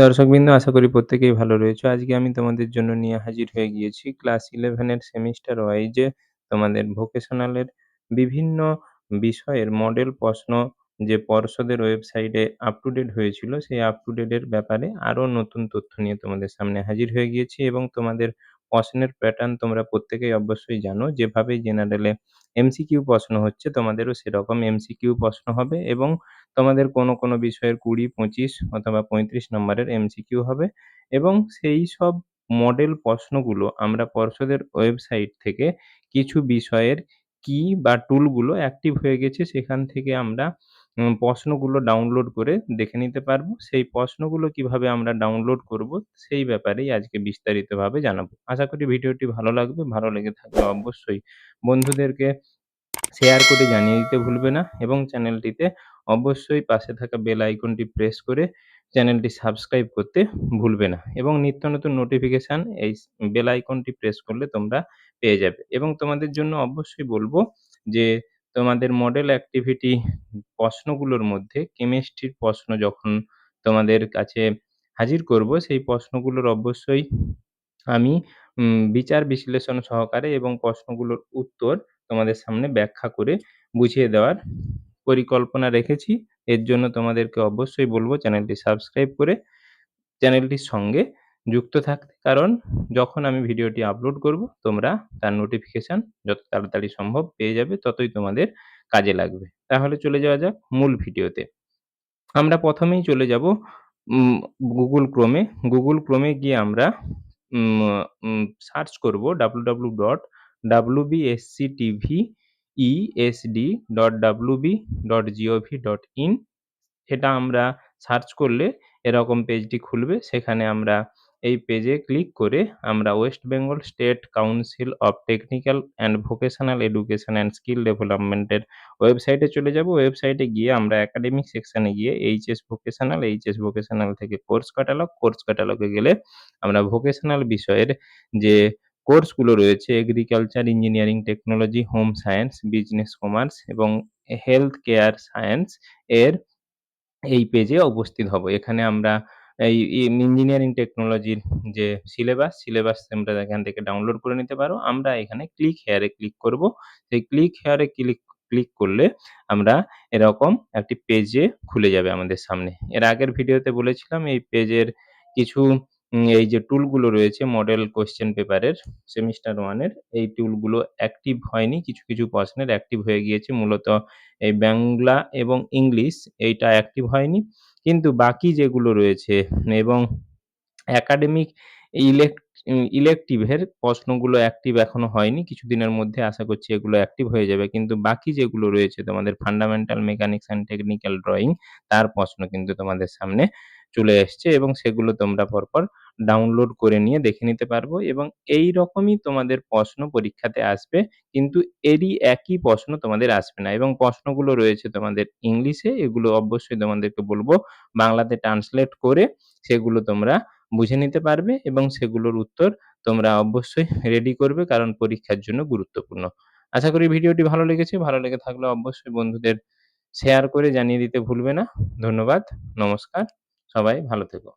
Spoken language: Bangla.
দর্শকবৃন্দ আশা করি প্রত্যেকেই ভালো রয়েছে। আজকে আমি তোমাদের জন্য নিয়ে হাজির হয়ে গিয়েছি ক্লাস 11 এর সেমিস্টার ওয়াইজে তোমাদের ভোকেশনালের বিভিন্ন বিষয়ের মডেল প্রশ্ন যে পর্ষদের ওয়েবসাইটে আপ টু ডেট হয়েছিল, সেই আপ টু ডেটের ব্যাপারে আরও নতুন তথ্য নিয়ে তোমাদের সামনে হাজির হয়ে গিয়েছি এবং তোমাদের প্রশ্নের প্যাটার্ন তোমরা প্রত্যেকেই অবশ্যই জানো। যেভাবে জেনারেলে এমসিকিউ প্রশ্ন হচ্ছে তোমাদেরও সেরকম এমসিকিউ প্রশ্ন হবে এবং তোমাদের কোনো, কোনো বিষয়ের ২০, ২৫ অথবা ৩৫ নম্বরের এমসিকিউ হবে এবং সেই সব মডেল প্রশ্নগুলো আমরা পর্ষদের ওয়েবসাইট থেকে কিছু বিষয়ের কি বা টুলগুলো অ্যাক্টিভ হয়ে গেছে সেখান থেকে আমরা প্রশ্নগুলো ডাউনলোড করে দেখে নিতে পারব। সেই প্রশ্নগুলো কীভাবে আমরা ডাউনলোড করব, সেই ব্যাপারেই আজকে বিস্তারিতভাবে জানাব। আশা করি ভিডিওটি ভালো লাগবে। ভালো লেগে থাকলে অবশ্যই বন্ধুদেরকে শেয়ার করে জানিয়ে দিতে ভুলবে না এবং চ্যানেলটিতে অবশ্যই পাশে থাকা বেল আইকনটি প্রেস করে চ্যানেলটি সাবস্ক্রাইব করতে ভুলবে না এবং নিত্য নতুন নোটিফিকেশান এই বেল আইকনটি প্রেস করলে তোমরা পেয়ে যাবে এবং তোমাদের জন্য অবশ্যই বলব যে তোমাদের মডেল অ্যাক্টিভিটি প্রশ্নগুলোর মধ্যে কেমিস্ট্রির প্রশ্ন যখন তোমাদের কাছে হাজির করব, সেই প্রশ্নগুলোর অবশ্যই আমি বিচার বিশ্লেষণ সহকারে এবং প্রশ্নগুলোর উত্তর তোমাদের সামনে ব্যাখ্যা করে বুঝিয়ে দেওয়ার পরিকল্পনা রেখেছি। এর জন্য তোমাদেরকে অবশ্যই বলব, চ্যানেলটি সাবস্ক্রাইব করে চ্যানেলটির সঙ্গে যুক্ত থাকতে। কারণ যখন আমি ভিডিওটি আপলোড করব, তোমরা তার নোটিফিকেশান যত তাড়াতাড়ি সম্ভব পেয়ে যাবে, ততই তোমাদের কাজে লাগবে। তাহলে চলে যাওয়া যাক মূল ভিডিওতে। আমরা প্রথমেই চলে যাব, উম ডাব্লু Chrome এ। Google TV ESD dot W B dot gov dot in সেটা আমরা সার্চ করলে এরকম পেজটি খুলবে। সেখানে আমরা এই পেজে ক্লিক করে আমরা West Bengal State Council of Technical and Vocational Education and Skill Development এর ওয়েবসাইটে চলে যাব। ওয়েবসাইটে গিয়ে আমরা একাডেমিক সেকশনে গিয়ে এইচএস ভোকেশনাল, এইচএস ভোকেশনাল থেকে কোর্স ক্যাটালগ, কোর্স ক্যাটালগে গেলে আমরা ভোকেশনাল বিষয়ের যে কোর্সগুলো রয়েছে agriculture, engineering technology, home science, business commerce এবং হেলথ কেয়ার সায়েন্স এর এই পেজে উপস্থিত হব। এখানে আমরা এই ইঞ্জিনিয়ারিং টেকনোলজির যে সিলেবাস, সিলেবাস তোমরা এখান থেকে ডাউনলোড করে নিতে পারো। আমরা এখানে ক্লিক হেয়ারে ক্লিক করব। সেই ক্লিক হেয়ারে ক্লিক ক্লিক করলে আমরা এরকম একটি পেজে খুলে যাবে আমাদের সামনে। এর আগের ভিডিওতে বলেছিলাম এই পেজের কিছু এই যে টুলগুলো রয়েছে মডেল কোয়েশ্চেন পেপারের সেমিস্টার 1 এর এই টুলগুলো অ্যাক্টিভ হয়নি। কিছু, কিছু প্রশ্নের অ্যাক্টিভ হয়ে গিয়েছে। মূলত এই বাংলা এবং ইংলিশ এইটা অ্যাক্টিভ হয়নি। কিন্তু বাকি যেগুলো রয়েছে এবং একাডেমিক ইলেক ইলেকটিভের প্রশ্নগুলো অ্যাক্টিভ এখনও হয়নি। কিছুদিনের মধ্যে আশা করছি এগুলো অ্যাক্টিভ হয়ে যাবে। কিন্তু বাকি যেগুলো রয়েছে, তোমাদের fundamental mechanics and technical drawing তার প্রশ্ন কিন্তু তোমাদের সামনে চলে এসছে এবং সেগুলো তোমরা পরপর ডাউনলোড করে নিয়ে দেখে নিতে পারব এবং এইরকমই তোমাদের প্রশ্ন পরীক্ষাতে আসবে। কিন্তু এরই একই প্রশ্ন তোমাদের আসবে না এবং প্রশ্নগুলো রয়েছে তোমাদের ইংলিশে। এগুলো অবশ্যই তোমাদেরকে বলব বাংলাতে ট্রান্সলেট করে সেগুলো তোমরা বুঝে নিতে পারবে এবং সেগুলোর উত্তর তোমরা অবশ্যই রেডি করবে কারণ পরীক্ষার জন্য গুরুত্বপূর্ণ। আশা করি ভিডিওটি ভালো লেগেছে। ভালো লেগে থাকলে অবশ্যই বন্ধুদের শেয়ার করে জানিয়ে দিতে ভুলবে না। ধন্যবাদ, নমস্কার। সবাই ভালো থেকো।